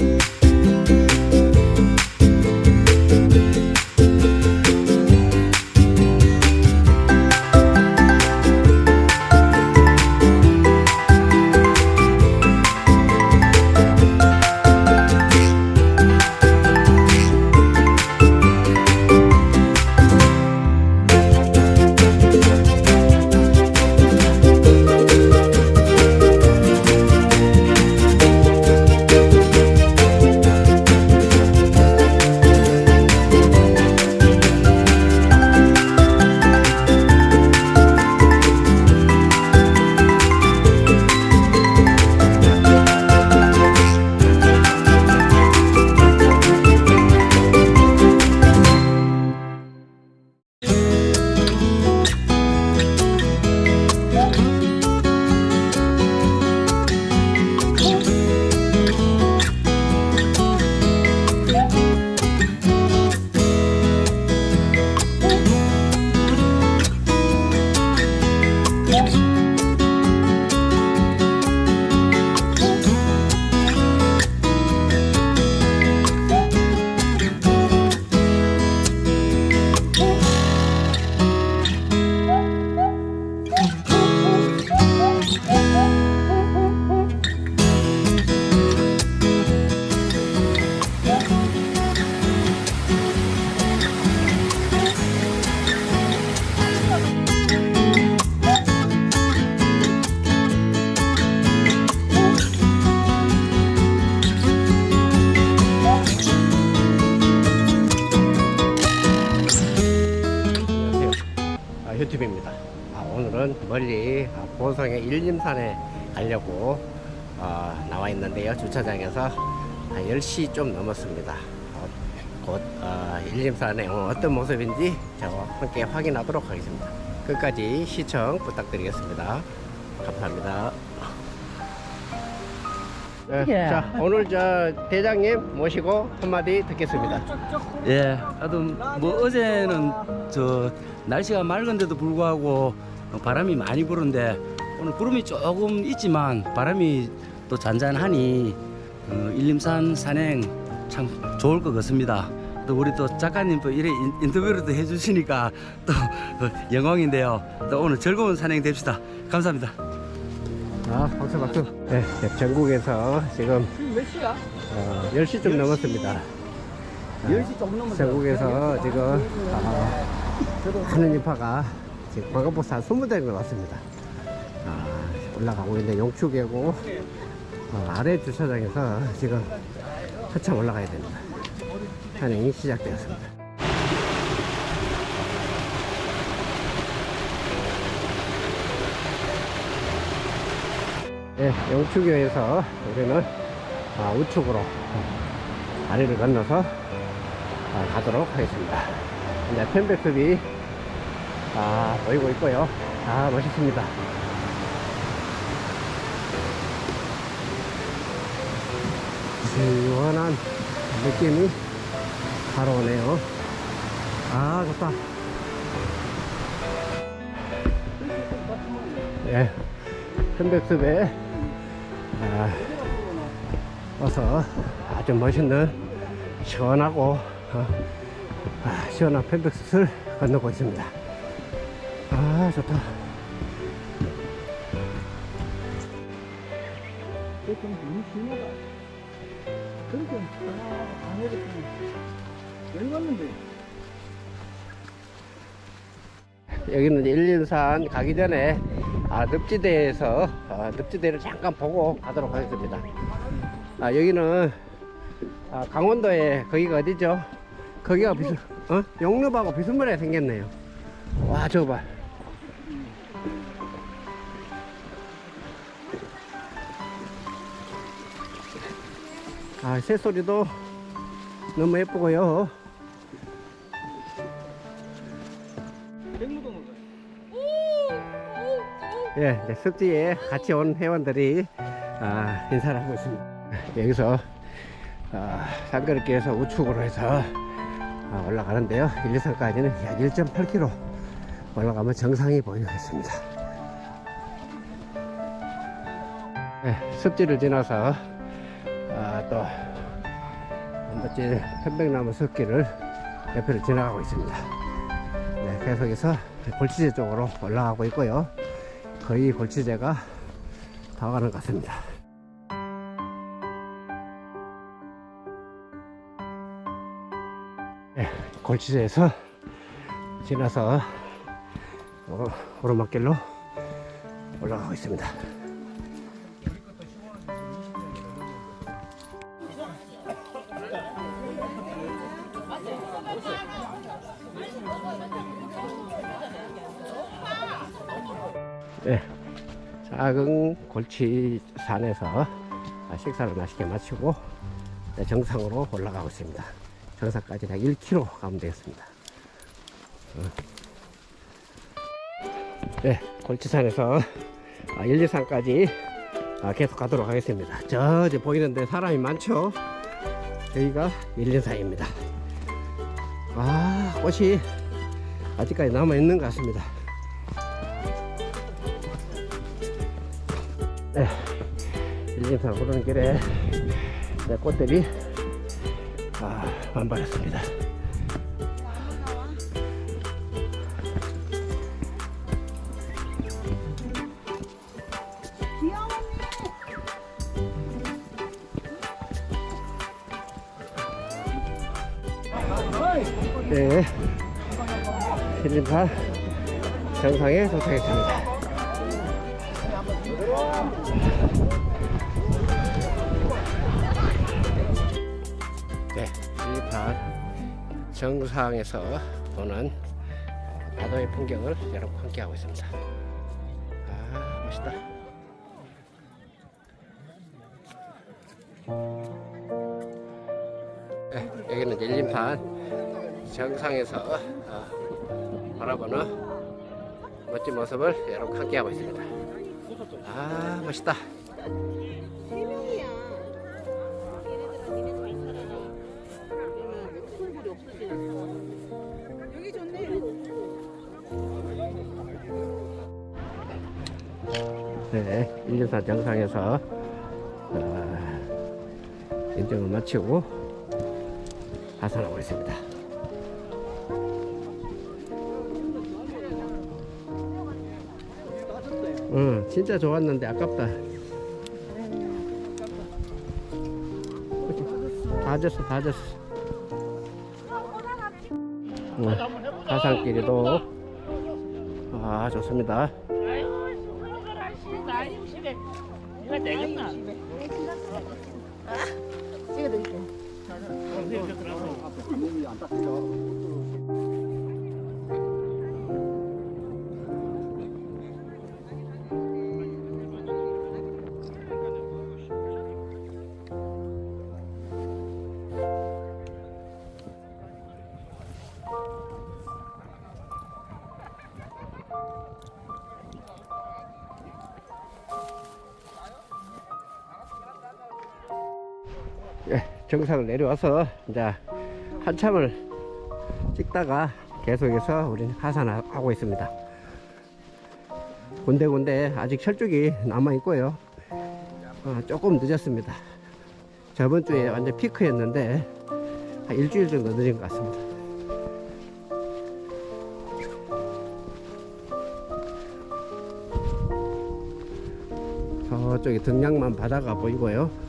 you 아, 보성의 일림산에 가려고 어, 나와 있는데요. 주차장에서 한 10시 좀 넘었습니다. 어, 곧 어, 일림산에 어떤 모습인지 저와 함께 확인하도록 하겠습니다. 끝까지 시청 부탁드리겠습니다. 감사합니다. 네, 예. 자, 오늘 저 대장님 모시고 한마디 듣겠습니다. 예, 하여튼 뭐 어제는 저 날씨가 맑은데도 불구하고 바람이 많이 부는데 오늘 구름이 조금 있지만 바람이 또 잔잔하니 어, 일림산 산행 참 좋을 것 같습니다. 또 우리 또 작가님 또 이래 인- 인터뷰를 또 해주시니까 또 어, 영광인데요. 또 오늘 즐거운 산행 됩시다. 감사합니다. 아, 박수 박수. 네, 네, 전국에서 지금 몇 시야? 어, 10시쯤 넘었습니다. 10시 조금 넘었어요. 전국에서 지금 아, 하는 인파가 지금 광각버스 한 20대인 것 같습니다. 아, 올라가고 있는데 용축이고 어, 아래 주차장에서 지금 한참 올라가야 됩니다. 산행이 시작되었습니다. 네, 용축교에서 우리는 아, 우측으로 어, 아래를 건너서 아, 가도록 하겠습니다. 이제 편백숲이 아, 보이고 있고요. 아, 멋있습니다. 시원한 느낌이 바로 오네요. 아, 좋다. 예, 편백숲에 아, 와서 아주 멋있는 시원하고 어, 아, 시원한 편백숲을 건너고 있습니다. 아 좋다. 그렇게 안 해줬으면 왜 갔는데? 여기는 일림산 가기 전에 아, 늪지대에서 아, 늪지대를 잠깐 보고 가도록 하겠습니다. 아, 여기는 아, 강원도에 거기가 어디죠? 거기가 비슷, 어? 용릉하고 비스무리하게 생겼네요. 와, 저거 봐. 아, 새소리도 너무 예쁘고요. 예, 네, 습지에 같이 온 회원들이 아, 인사를 하고 있습니다. 여기서 아, 산거리길에서 우측으로 해서 아, 올라가는데요. 1, 2산까지는 약 1.8km 올라가면 정상이 보이겠습니다. 예, 습지를 지나서 아, 또 멋진 편백나무 숲길을 옆으로 지나가고 있습니다. 네, 계속해서 골치제 쪽으로 올라가고 있고요. 거의 골치제가 다 가는 것 같습니다. 네, 골치제에서 지나서 어, 오르막길로 올라가고 있습니다. 네, 작은 골치 산에서 식사를 맛있게 마치고 네, 정상으로 올라가고 있습니다. 정상까지 약 1km 가면 되겠습니다. 어. 네, 골치산에서 아, 일리산까지 아, 계속 가도록 하겠습니다. 저 이제 보이는데 사람이 많죠? 여기가 일리산입니다. 아, 꽃이 아직까지 남아 있는 것 같습니다. 일리산 오르는 길에 네, 꽃들이 아, 만발했습니다. 네, 일리산 정상에 도착했습니다. 네, 일리산 정상에서 보는 어, 바다의 풍경을 여러분 함께 하고 있습니다. 아, 멋있다. 네, 여기는 일림산 정상에서 어, 바라보는 멋진 모습을 여러분 함께 하고 있습니다. 아, 멋있다. 좋네. 네, 일리산 정상에서 어, 인증을 마치고 하산하고 있습니다. 응, 진짜 좋았는데 아깝다. 다 졌어, 다 졌어. 응, 하산길이도 아 좋습니다. 예, 정상을 내려와서 이제 한참을 찍다가 계속해서 우리는 하산하고 있습니다. 군데군데 아직 철쭉이 남아 있고요. 어, 조금 늦었습니다. 저번 주에 완전 피크였는데 한 일주일 정도 늦은 것 같습니다. 저쪽에 등량만 바다가 보이고요.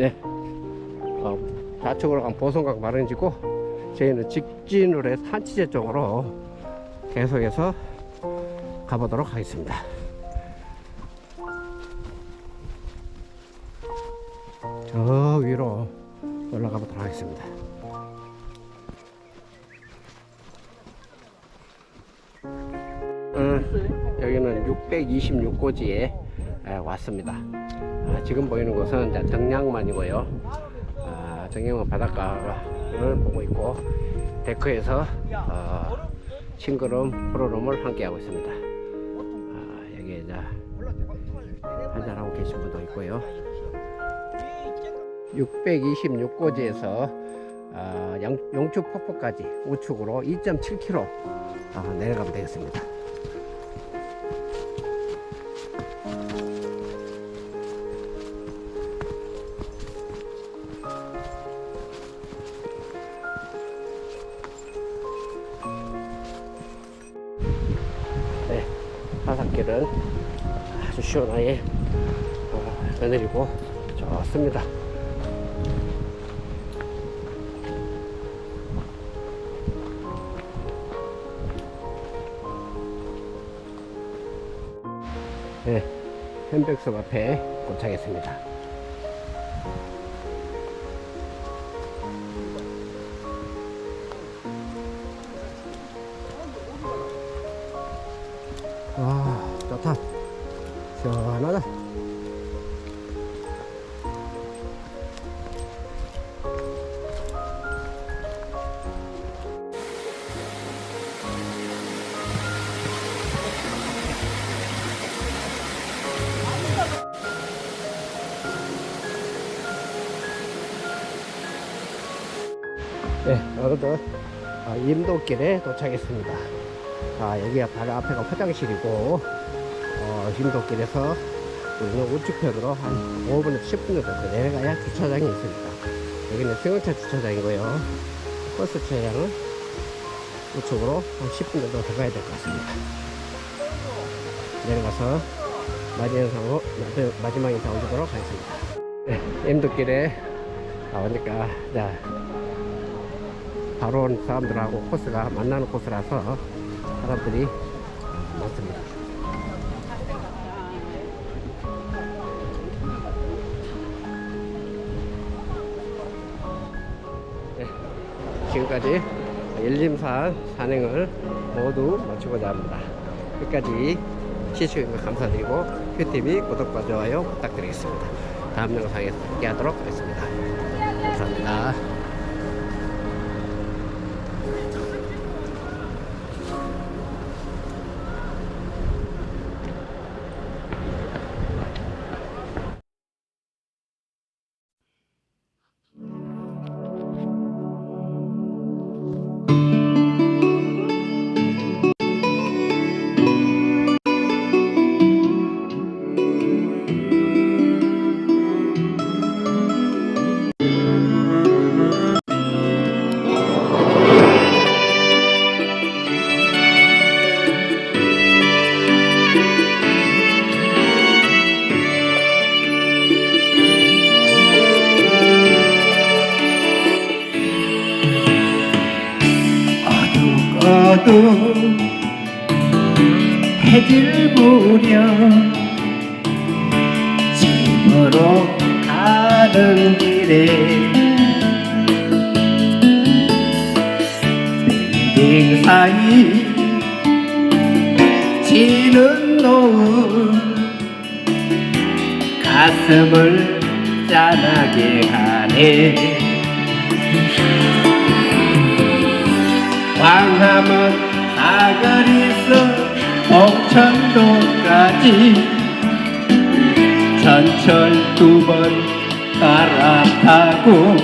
네. 어, 좌측으로 간 보성강 마른지고 저희는 직진으로 해서 한치제 쪽으로 계속해서 가보도록 하겠습니다. 저 위로 올라가 보도록 하겠습니다. 음, 여기는 626고지에 왔습니다. 아, 지금 보이는 곳은 이제 등량만이고요. 아, 등량만 바닷가를 보고 있고 데크에서 어, 싱그러운 프로그램을 함께 하고 있습니다. 아, 여기 이제 한잔하고 계신 분도 있고요. 626고지에서 아, 용축 폭포까지 우측으로 2.7km 아, 내려가면 되겠습니다. 임도길은 아주 시원하게 어, 거느리고 좋습니다. 네, 현백숲 앞에 도착했습니다. 와, 좋다. 시원하다. 네, 어느덧 아, 임도길에 도착했습니다. 아, 여기가 바로 앞에가 화장실이고, 어, 임도길에서 우리는 우측편으로 한 5분에서 10분 정도 더 내려가야 주차장이 있습니다. 여기는 승용차 주차장이고요. 버스 차량은 우측으로 한 10분 정도 더 가야 될 것 같습니다. 내려가서 마지막, 마지막 인사 올리도록 하겠습니다. 네, 임도길에 나오니까, 자, 바로 온 사람들하고 코스가 만나는 코스라서 사람들이 어, 많습니다. 네, 지금까지 일림산 산행을 모두 마치고자 합니다. 끝까지 시청해 주셔서 감사드리고 큐TV 구독과 좋아요 부탁드리겠습니다. 다음 영상에서 함께하도록 하겠습니다. 감사합니다. 어둑어둑 해질 무렵 집으로 가는 길에 빌딩 사이 지는 노을 가슴을 짠하게 하네 광화문 사거리에서 옥천도까지. 전철 두 번 갈아타고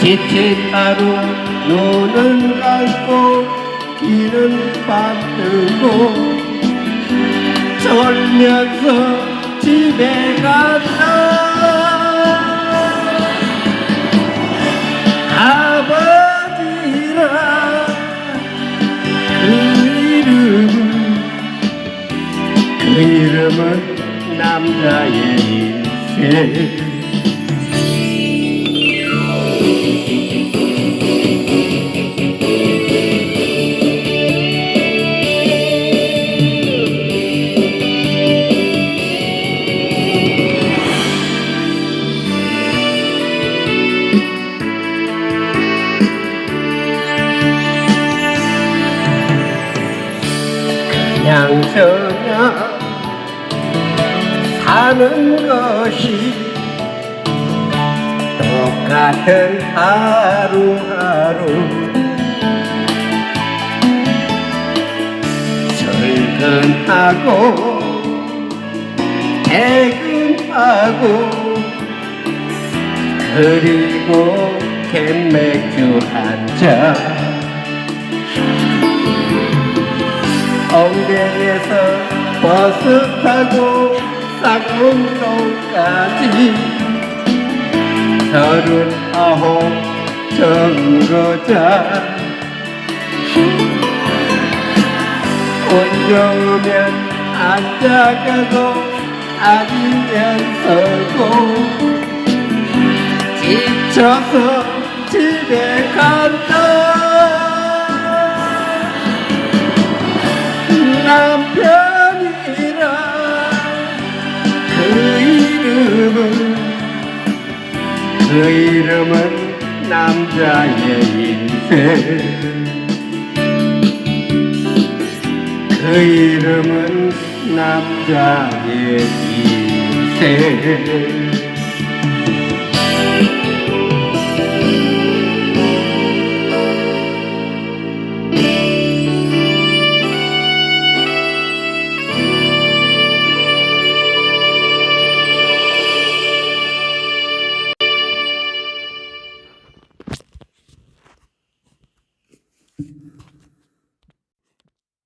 지친 하루 눈은 감고 귀는 밤뜨고. 졸면서 집에 간 이름은 남자의 인생 똑같은 하루하루. 출근하고 퇴근하고 그리고 캔맥주 한잔. 홍대에서 버스 타고 쌍문동까지 서른아홉 정거장. 운 좋으면 앉아가고 아니면 서고. 지쳐서 집에 간다. 남편이라 그 이름은 그 이름은 남자의 인생. 그 이름은 남자의 인생